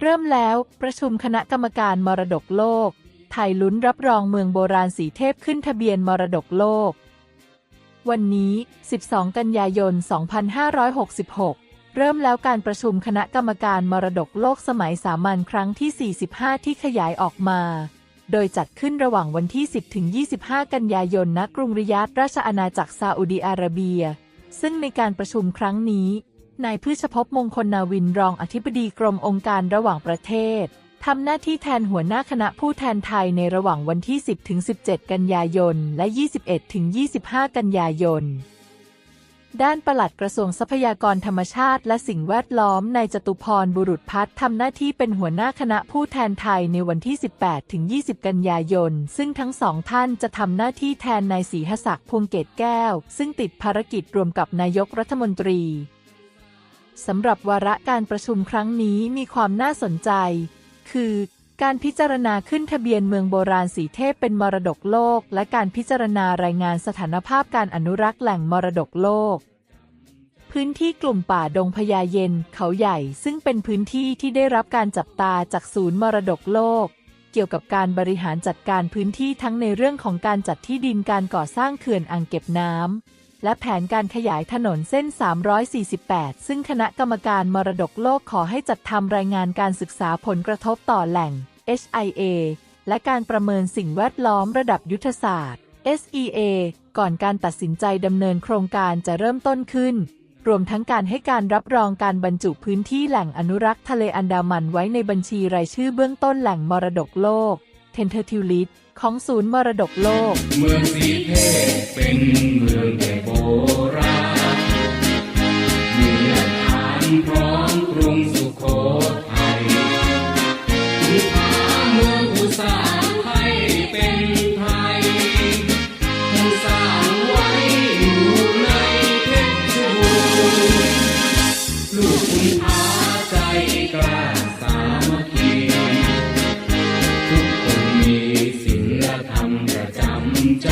เริ่มแล้วประชุมคณะกรรมการมรดกโลก ไทยลุ้นรับรองเมืองโบราณสีเทพขึ้นทะเบียนมรดกโลก วันนี้ 12 กันยายน 2566 เริ่มแล้วการประชุมคณะกรรมการมรดกโลกสมัยสามัญครั้งที่ 45 ที่ขยายออกมา โดยจัดขึ้นระหว่างวันที่ 10 ถึง 25 กันยายนณกรุงริยาดราชอาณาจักรซาอุดีอาระเบีย ซึ่งในการประชุมครั้งนี้ นายพืชพมงคลนาวินรองอธิบดีกรมองค์การระหว่างประเทศทำหน้าที่แทนหัวหน้าคณะผู้แทนไทยในระหว่างวันที่ 10 ถึง 17 กันยายน และ 21 ถึง 25 กันยายน ด้านปลัดกระทรวงทรัพยากรธรรมชาติและสิ่งแวดล้อมนายจตุพรบุรุษพัฒน์ทำหน้าที่เป็นหัวหน้าคณะผู้แทนไทยในวันที่ 18 ถึง 20 กันยายน ซึ่งทั้งสองท่านจะทำหน้าที่แทนนายศรีหศักดิ์พวงเกตแก้ว ซึ่งติดภารกิจรวมกับนายกรัฐมนตรี สำหรับวาระการประชุมครั้งนี้มีความน่าสนใจ คือ การพิจารณาขึ้นทะเบียนเมืองโบราณสีเทพเป็นมรดกโลก และการพิจารณารายงานสถานภาพการอนุรักษ์แหล่งมรดกโลก พื้นที่กลุ่มป่าดงพญาเย็น เขาใหญ่ ซึ่งเป็นพื้นที่ที่ได้รับการจับตาจากศูนย์มรดกโลก เกี่ยวกับการบริหารจัดการพื้นที่ทั้งในเรื่องของการจัดที่ดินการก่อสร้างเขื่อนอ่างเก็บน้ำ และแผนการขยายถนนเส้น 348 ซึ่งคณะกรรมการมรดกโลกขอให้จัดทำรายงานการศึกษาผลกระทบต่อแหล่ง HIA และการประเมินสิ่งแวดล้อมระดับยุทธศาสตร์ SEA ก่อนการตัดสินใจดำเนินโครงการจะเริ่มต้นขึ้น รวมทั้งการให้การรับรองการบรรจุพื้นที่แหล่งอนุรักษ์ทะเลอันดามันไว้ในบัญชีรายชื่อเบื้องต้นแหล่งมรดกโลก Tentative List ของศูนย์มรดกโลก เมืองสีเทพเป็นเมือง สามัคคีทุกคนมีศีลธรรประจำใจ